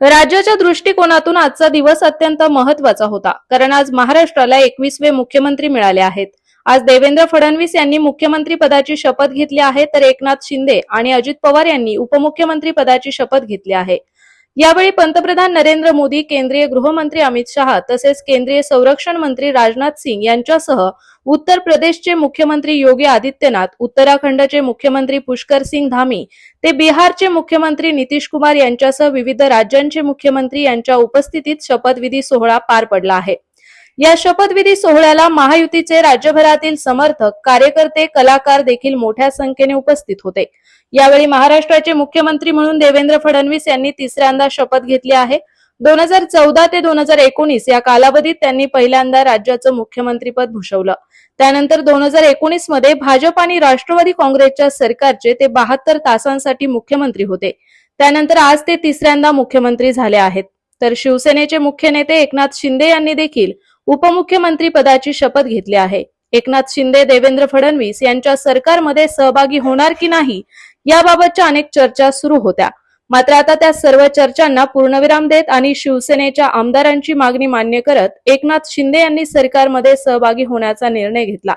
राज्याच्या दृष्टिकोनातून आजचा दिवस अत्यंत महत्त्वाचा होता. कारण आज महाराष्ट्राला एकवीसवे मुख्यमंत्री मिळाले आहेत. आज देवेंद्र फडणवीस यांनी मुख्यमंत्री पदाची शपथ घेतली आहे तर एकनाथ शिंदे आणि अजित पवार यांनी उपमुख्यमंत्री पदाची शपथ घेतली आहे. यावेळी पंतप्रधान नरेंद्र मोदी केंद्रीय गृहमंत्री अमित शहा तसेच केंद्रीय संरक्षण मंत्री राजनाथ सिंग यांच्यासह उत्तर प्रदेशचे मुख्यमंत्री योगी आदित्यनाथ उत्तराखंडचे मुख्यमंत्री पुष्कर सिंग धामी ते बिहारचे मुख्यमंत्री नितीश कुमार यांच्यासह विविध राज्यांचे मुख्यमंत्री यांच्या उपस्थितीत शपथविधी सोहळा पार पडला आहे. या शपथविधी सोहळ्याला महायुतीचे राज्यभरातील समर्थक कार्यकर्ते कलाकार देखील मोठ्या संख्येने उपस्थित होते. यावेळी महाराष्ट्राचे मुख्यमंत्री म्हणून देवेंद्र फडणवीस यांनी तिसऱ्यांदा शपथ घेतली आहे. दोन हजार चौदा ते दोन हजार एकोणीस या कालावधीत त्यांनी पहिल्यांदा राज्याचं मुख्यमंत्रीपद भूषवलं. त्यानंतर दोन हजार एकोणीसमध्ये भाजप आणि राष्ट्रवादी काँग्रेसच्या सरकारचे ते बहात्तर तासांसाठी मुख्यमंत्री होते. त्यानंतर आज ते तिसऱ्यांदा मुख्यमंत्री झाले आहेत. तर शिवसेनेचे मुख्य नेते एकनाथ शिंदे यांनी देखील उपमुख्यमंत्री पदाची शपथ घेतली आहे. एकनाथ शिंदे देवेंद्र फडणवीस यांच्या सरकारमध्ये सहभागी होणार की नाही याबाबतच्या अनेक चर्चा सुरू होत्या. मात्र आता त्या सर्व चर्चांना पूर्णविराम देत आणि शिवसेनेच्या आमदारांची मागणी मान्य करत एकनाथ शिंदे यांनी सरकारमध्ये सहभागी होण्याचा निर्णय घेतला.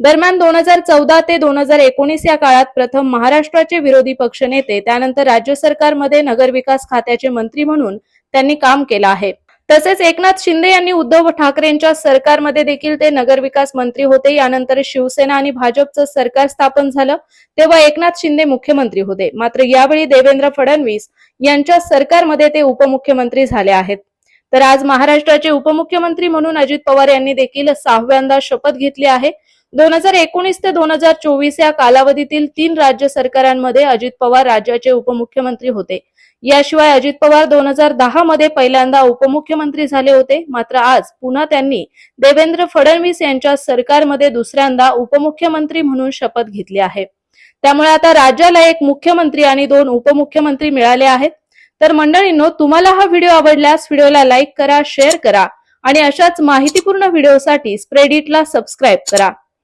दरम्यान दोन हजार चौदा ते दोन हजार एकोणीस या काळात प्रथम महाराष्ट्राचे विरोधी पक्षनेते त्यानंतर राज्य सरकारमध्ये नगरविकास खात्याचे मंत्री म्हणून त्यांनी काम केलं आहे. तसेच एकनाथ शिंदे यांनी उद्धव ठाकरेंच्या सरकारमध्ये देखील ते नगरविकास मंत्री होते. यानंतर शिवसेना आणि भाजपचं सरकार स्थापन झालं. तेव्हा एकनाथ शिंदे मुख्यमंत्री होते. मात्र यावेळी देवेंद्र फडणवीस यांच्या सरकारमध्ये ते उपमुख्यमंत्री झाले आहेत. तर आज महाराष्ट्राचे उपमुख्यमंत्री म्हणून अजित पवार यांनी देखील सहाव्यांदा शपथ घेतली आहे. दोन हजार एकोणीस ते दोन हजार चोवीस या कालावधीतील तीन राज्य सरकारांमध्ये अजित पवार राज्याचे उपमुख्यमंत्री होते. याशिवाय अजित पवार दोन हजार दहा मध्ये पहिल्यांदा उपमुख्यमंत्री झाले होते. मात्र आज पुन्हा त्यांनी देवेंद्र फडणवीस यांच्या सरकारमध्ये दुसऱ्यांदा उपमुख्यमंत्री म्हणून शपथ घेतली आहे. त्यामुळे आता राज्याला एक मुख्यमंत्री आणि दोन उपमुख्यमंत्री मिळाले आहेत. तर मंडळींनो तुम्हाला हा व्हिडिओ आवडल्यास व्हिडिओला लाईक करा शेअर करा आणि अशाच माहितीपूर्ण व्हिडिओसाठी स्प्रेडिटला सबस्क्राईब करा.